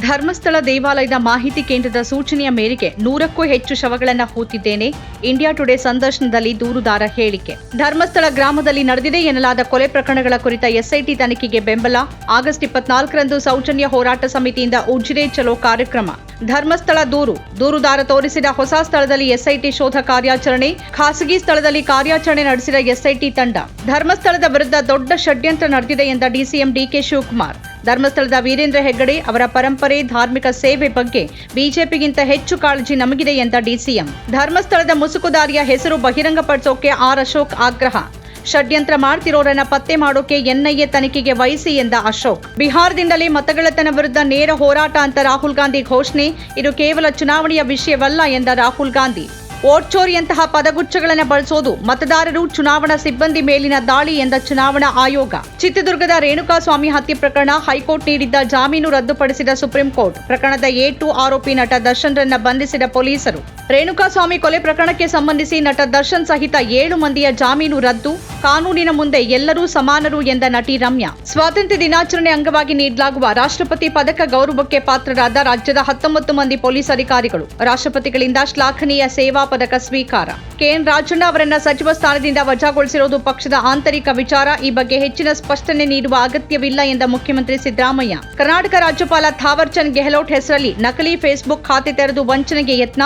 ಧರ್ಮಸ್ಥಳ ದೇವಾಲಯದ ಮಾಹಿತಿ ಕೇಂದ್ರದ ಸೂಚನೆಯ ಮೇರೆಗೆ ನೂರಕ್ಕೂ ಹೆಚ್ಚು ಶವಗಳನ್ನು ಹೂತಿದ್ದೇನೆ. ಇಂಡಿಯಾ ಟುಡೇ ಸಂದರ್ಶನದಲ್ಲಿ ದೂರುದಾರ ಹೇಳಿಕೆ. ಧರ್ಮಸ್ಥಳ ಗ್ರಾಮದಲ್ಲಿ ನಡೆದಿದೆ ಎನ್ನಲಾದ ಕೊಲೆ ಪ್ರಕರಣಗಳ ಕುರಿತ ಎಸ್ಐಟಿ ತನಿಖೆಗೆ ಬೆಂಬಲ. ಆಗಸ್ಟ್ ಇಪ್ಪತ್ನಾಲ್ಕರಂದು ಸೌಜನ್ಯ ಹೋರಾಟ ಸಮಿತಿಯಿಂದ ಉಜ್ಜಿರೆ ಚಲೋ ಕಾರ್ಯಕ್ರಮ. ಧರ್ಮಸ್ಥಳ ದೂರು. ದೂರುದಾರ ತೋರಿಸಿದ ಹೊಸ ಸ್ಥಳದಲ್ಲಿ ಎಸ್ಐಟಿ ಶೋಧ ಕಾರ್ಯಾಚರಣೆ. ಖಾಸಗಿ ಸ್ಥಳದಲ್ಲಿ ಕಾರ್ಯಾಚರಣೆ ನಡೆಸಿದ ಎಸ್ಐಟಿ ತಂಡ. ಧರ್ಮಸ್ಥಳದ ವಿರುದ್ಧ ದೊಡ್ಡ ಷಡ್ಯಂತ್ರ ನಡೆದಿದೆ ಎಂದ ಡಿಸಿಎಂ ಡಿಕೆ ಶಿವಕುಮಾರ್. ಧರ್ಮಸ್ಥಳದ ವೀರೇಂದ್ರ ಹೆಗ್ಗಡೆ ಅವರ ಪರಂಪರೆ, ಧಾರ್ಮಿಕ ಸೇವೆ ಬಗ್ಗೆ ಬಿಜೆಪಿಗಿಂತ ಹೆಚ್ಚು ಕಾಳಜಿ ನಮಗಿದೆ ಎಂದ ಡಿಸಿಎಂ. ಧರ್ಮಸ್ಥಳದ ಮುಸುಕುದಾರಿಯ ಹೆಸರು ಬಹಿರಂಗಪಡಿಸೋಕೆ ಆರ್ ಅಶೋಕ್ ಆಗ್ರಹ. ಷಡ್ಯಂತ್ರ ಮಾಡ್ತಿರೋರನ್ನ ಪತ್ತೆ ಮಾಡೋಕೆ ಎನ್ಐಎ ತನಿಖೆಗೆ ವಹಿಸಿ ಎಂದ ಅಶೋಕ್. ಬಿಹಾರದಿಂದಲೇ ಮತಗಳತನ ವಿರುದ್ಧ ನೇರ ಹೋರಾಟ ಅಂತ ರಾಹುಲ್ ಗಾಂಧಿ ಘೋಷಣೆ. ಇದು ಕೇವಲ ಚುನಾವಣೆಯ ವಿಷಯವಲ್ಲ ಎಂದ ರಾಹುಲ್ ಗಾಂಧಿ. ವೋಟ್ ಚೋರಿಯಂತಹ ಪದಗುಚ್ಛಗಳನ್ನು ಬಳಸೋದು ಮತದಾರರು ಚುನಾವಣಾ ಸಿಬ್ಬಂದಿ ಮೇಲಿನ ದಾಳಿ ಎಂದ ಚುನಾವಣಾ ಆಯೋಗ. ಚಿತ್ರದುರ್ಗದ ರೇಣುಕಾಸ್ವಾಮಿ ಹತ್ಯೆ ಪ್ರಕರಣ ಹೈಕೋರ್ಟ್ ನೀಡಿದ್ದ ಜಾಮೀನು ರದ್ದುಪಡಿಸಿದ ಸುಪ್ರೀಂ ಕೋರ್ಟ್. ಪ್ರಕರಣದ ಎ ಟು ಆರೋಪಿ ನಟ ದರ್ಶನ್ರನ್ನ ಬಂಧಿಸಿದ ಪೊಲೀಸರು. ರೇಣುಕಾಸ್ವಾಮಿ ಕೊಲೆ ಪ್ರಕರಣಕ್ಕೆ ಸಂಬಂಧಿಸಿ ನಟ ದರ್ಶನ್ ಸಹಿತ ಏಳು ಮಂದಿಯ ಜಾಮೀನು ರದ್ದು. ಕಾನೂನಿನ ಮುಂದೆ ಎಲ್ಲರೂ ಸಮಾನರು ಎಂದ ನಟಿ ರಮ್ಯಾ. ಸ್ವಾತಂತ್ರ್ಯ ದಿನಾಚರಣೆ ಅಂಗವಾಗಿ ನೀಡಲಾಗುವ ರಾಷ್ಟ್ರಪತಿ ಪದಕ ಗೌರವಕ್ಕೆ ಪಾತ್ರರಾದ ರಾಜ್ಯದ ಹತ್ತೊಂಬತ್ತು ಮಂದಿ ಪೊಲೀಸ್ ಅಧಿಕಾರಿಗಳು. ರಾಷ್ಟ್ರಪತಿಗಳಿಂದ ಶ್ಲಾಘನೀಯ ಸೇವಾ ಪದಕ ಸ್ವೀಕಾರ. ಕೆಎನ್ ರಾಜಣ್ಣ ಅವರನ್ನ ಸಚಿವ ಸ್ಥಾನದಿಂದ ವಜಾಗೊಳಿಸಿರುವುದು ಪಕ್ಷದ ಆಂತರಿಕ ವಿಚಾರ. ಈ ಬಗ್ಗೆ ಹೆಚ್ಚಿನ ಸ್ಪಷ್ಟನೆ ನೀಡುವ ಅಗತ್ಯವಿಲ್ಲ ಎಂದ ಮುಖ್ಯಮಂತ್ರಿ ಸಿದ್ದರಾಮಯ್ಯ. ಕರ್ನಾಟಕ ರಾಜ್ಯಪಾಲ ಥಾವರ್ ಚಂದ್ ಗೆಹ್ಲೋಟ್ ಹೆಸರಲ್ಲಿ ನಕಲಿ ಫೇಸ್ಬುಕ್ ಖಾತೆ ತೆರೆದು ವಂಚನೆಗೆ ಯತ್ನ.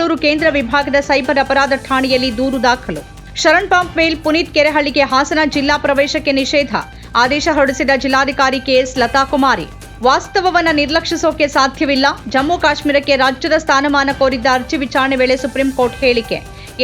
ಬೆಂಗಳೂರು ಕೇಂದ್ರ ವಿಭಾಗದ ಸೈಬರ್ ಅಪರಾಧ ಠಾಣೆಯಲ್ಲಿ ದೂರು ದಾಖಲು. ಶರಣ್ ಪಂಪ್ ಮೇಲ್ ಪುನೀತ್ ಕೆರೆಹಳ್ಳಿಗೆ ಹಾಸನ ಜಿಲ್ಲಾ ಪ್ರವೇಶಕ್ಕೆ ನಿಷೇಧ. ಆದೇಶ ಹೊರಡಿಸಿದ ಜಿಲ್ಲಾಧಿಕಾರಿ ಕೆಎಸ್ ಲತಾ ಕುಮಾರಿ ವಾಸ್ತವವನ್ನ ನಿರ್ಲಕ್ಷಿಸೋಕೆ ಸಾಧ್ಯವಿಲ್ಲ. ಜಮ್ಮು ಕಾಶ್ಮೀರಕ್ಕೆ ರಾಜ್ಯದ ಸ್ಥಾನಮಾನ ಕೋರಿದ್ದ ಅರ್ಜಿ ವಿಚಾರಣೆ ವೇಳೆ ಸುಪ್ರೀಂ ಕೋರ್ಟ್ ಹೇಳಿಕೆ.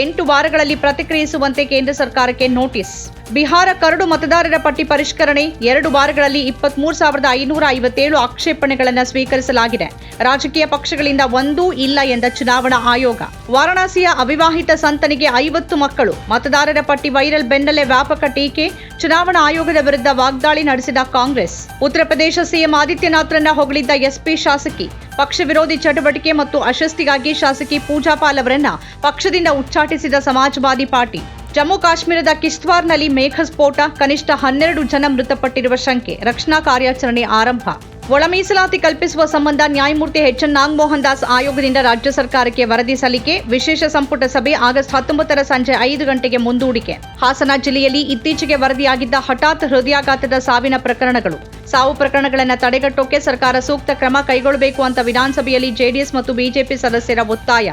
ಎಂಟು ವಾರಗಳಲ್ಲಿ ಪ್ರತಿಕ್ರಿಯಿಸುವಂತೆ ಕೇಂದ್ರ ಸರ್ಕಾರಕ್ಕೆ ನೋಟಿಸ್. ಬಿಹಾರ ಕರಡು ಮತದಾರರ ಪಟ್ಟಿ ಪರಿಷ್ಕರಣೆ ಎರಡು ವಾರಗಳಲ್ಲಿ ಇಪ್ಪತ್ಮೂರು ಸಾವಿರದ ಐನೂರ ಐವತ್ತೇಳು ಆಕ್ಷೇಪಣೆಗಳನ್ನು ಸ್ವೀಕರಿಸಲಾಗಿದೆ. ರಾಜಕೀಯ ಪಕ್ಷಗಳಿಂದ ಒಂದೂ ಇಲ್ಲ ಎಂದ ಚುನಾವಣಾ ಆಯೋಗ. ವಾರಣಾಸಿಯ ಅವಿವಾಹಿತ ಸಂತನಿಗೆ ಐವತ್ತು ಮಕ್ಕಳು. ಮತದಾರರ ಪಟ್ಟಿ ವೈರಲ್ ಬೆನ್ನಲ್ಲೇ ವ್ಯಾಪಕ ಟೀಕೆ. ಚುನಾವಣಾ ಆಯೋಗದ ವಿರುದ್ಧ ವಾಗ್ದಾಳಿ ನಡೆಸಿದ ಕಾಂಗ್ರೆಸ್. ಉತ್ತರ ಪ್ರದೇಶ ಸಿಎಂ ಆದಿತ್ಯನಾಥ್ರನ್ನ ಹೊಗಳಿದ್ದ ಎಸ್ಪಿ ಶಾಸಕಿ. ಪಕ್ಷ ವಿರೋಧಿ ಚಟುವಟಿಕೆ ಮತ್ತು ಅಶಸ್ತಿಗಾಗಿ ಶಾಸಕಿ ಪೂಜಾಪಾಲ್ ಅವರನ್ನ ಪಕ್ಷದಿಂದ ಉಚ್ಚಾಟಿಸಿದ ಸಮಾಜವಾದಿ ಪಾರ್ಟಿ. ಜಮ್ಮು ಕಾಶ್ಮೀರದ ಕಿಶ್ತ್ವಾರ್ನಲ್ಲಿ ಮೇಘ ಸ್ಫೋಟ ಕನಿಷ್ಠ ಹನ್ನೆರಡು ಜನ ಮೃತಪಟ್ಟಿರುವ ಶಂಕೆ, ರಕ್ಷಣಾ ಕಾರ್ಯಾಚರಣೆ ಆರಂಭ. ಒಳ ಮೀಸಲಾತಿ ಕಲ್ಪಿಸುವ ಸಂಬಂಧ ನ್ಯಾಯಮೂರ್ತಿ ಎಚ್ ಎನ್ ನಾಗಮೋಹನ್ ದಾಸ್ ಆಯೋಗದಿಂದ ರಾಜ್ಯ ಸರ್ಕಾರಕ್ಕೆ ವರದಿ ಸಲ್ಲಿಕೆ, ವಿಶೇಷ ಸಂಪುಟ ಸಭೆ ಆಗಸ್ಟ್ ಹತ್ತೊಂಬತ್ತರ ಸಂಜೆ ಐದು ಗಂಟೆಗೆ ಮುಂದೂಡಿಕೆ. ಹಾಸನ ಜಿಲ್ಲೆಯಲ್ಲಿ ಇತ್ತೀಚೆಗೆ ವರದಿಯಾಗಿದ್ದ ಹಠಾತ್ ಹೃದಯಾಘಾತದ ಸಾವಿನ ಪ್ರಕರಣಗಳು. ಸಾವು ಪ್ರಕರಣಗಳನ್ನು ತಡೆಗಟ್ಟೋಕೆ ಸರ್ಕಾರ ಸೂಕ್ತ ಕ್ರಮ ಕೈಗೊಳ್ಳಬೇಕು ಅಂತ ವಿಧಾನಸಭೆಯಲ್ಲಿ ಜೆಡಿಎಸ್ ಮತ್ತು ಬಿಜೆಪಿ ಸದಸ್ಯರ ಒತ್ತಾಯ.